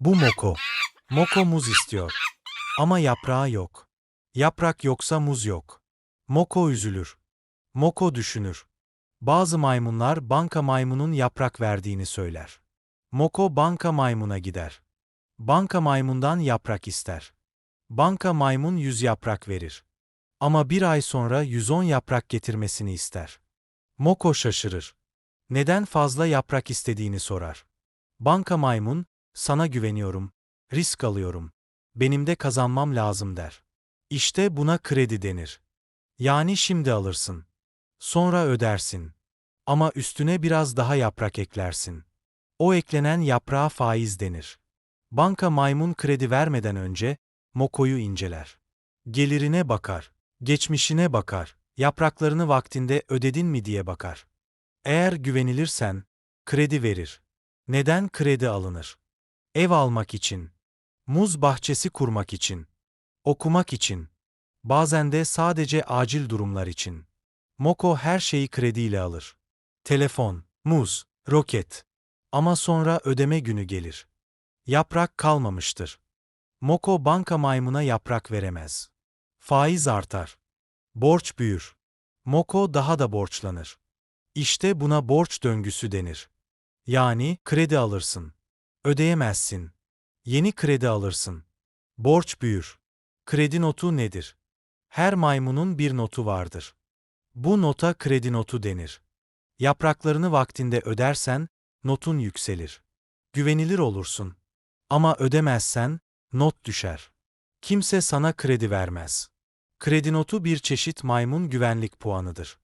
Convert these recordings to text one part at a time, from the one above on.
Bu Moko. Moko muz istiyor. Ama yaprağı yok. Yaprak yoksa muz yok. Moko üzülür. Moko düşünür. Bazı maymunlar banka maymunun yaprak verdiğini söyler. Moko banka maymuna gider. Banka maymundan yaprak ister. Banka maymun 100 yaprak verir. Ama bir ay sonra 110 yaprak getirmesini ister. Moko şaşırır. Neden fazla yaprak istediğini sorar. Banka maymun, sana güveniyorum, risk alıyorum. Benim de kazanmam lazım der. İşte buna kredi denir. Yani şimdi alırsın. Sonra ödersin. Ama üstüne biraz daha yaprak eklersin. O eklenen yaprağa faiz denir. Banka maymun kredi vermeden önce Moko'yu inceler. Gelirine bakar, geçmişine bakar, yapraklarını vaktinde ödedin mi diye bakar. Eğer güvenilirsen kredi verir. Neden kredi alınır? Ev almak için, muz bahçesi kurmak için, okumak için, bazen de sadece acil durumlar için. Moko her şeyi krediyle alır. Telefon, muz, roket. Ama sonra ödeme günü gelir. Yaprak kalmamıştır. Moko banka maymuna yaprak veremez. Faiz artar. Borç büyür. Moko daha da borçlanır. İşte buna borç döngüsü denir. Yani kredi alırsın. Ödeyemezsin. Yeni kredi alırsın. Borç büyür. Kredi notu nedir? Her maymunun bir notu vardır. Bu nota kredi notu denir. Yapraklarını vaktinde ödersen, notun yükselir. Güvenilir olursun. Ama ödemezsen, not düşer. Kimse sana kredi vermez. Kredi notu bir çeşit maymun güvenlik puanıdır.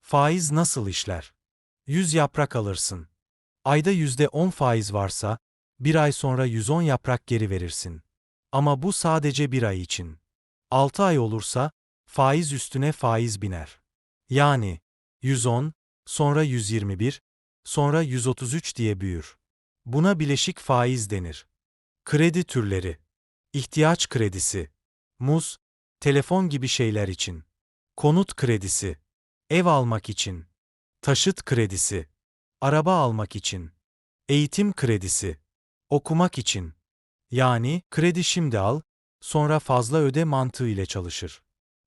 Faiz nasıl işler? 100 yaprak alırsın. Ayda %10 faiz varsa, bir ay sonra 110 yaprak geri verirsin. Ama bu sadece bir ay için. 6 ay olursa, faiz üstüne faiz biner. Yani, 110, sonra 121, sonra 133 diye büyür. Buna bileşik faiz denir. Kredi türleri. İhtiyaç kredisi. Muz, telefon gibi şeyler için. Konut kredisi. Ev almak için. Taşıt kredisi. Araba almak için. Eğitim kredisi. Okumak için. Yani kredi şimdi al, sonra fazla öde mantığı ile çalışır.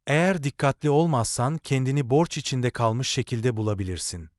Eğer dikkatli olmazsan kendini borç içinde kalmış şekilde bulabilirsin.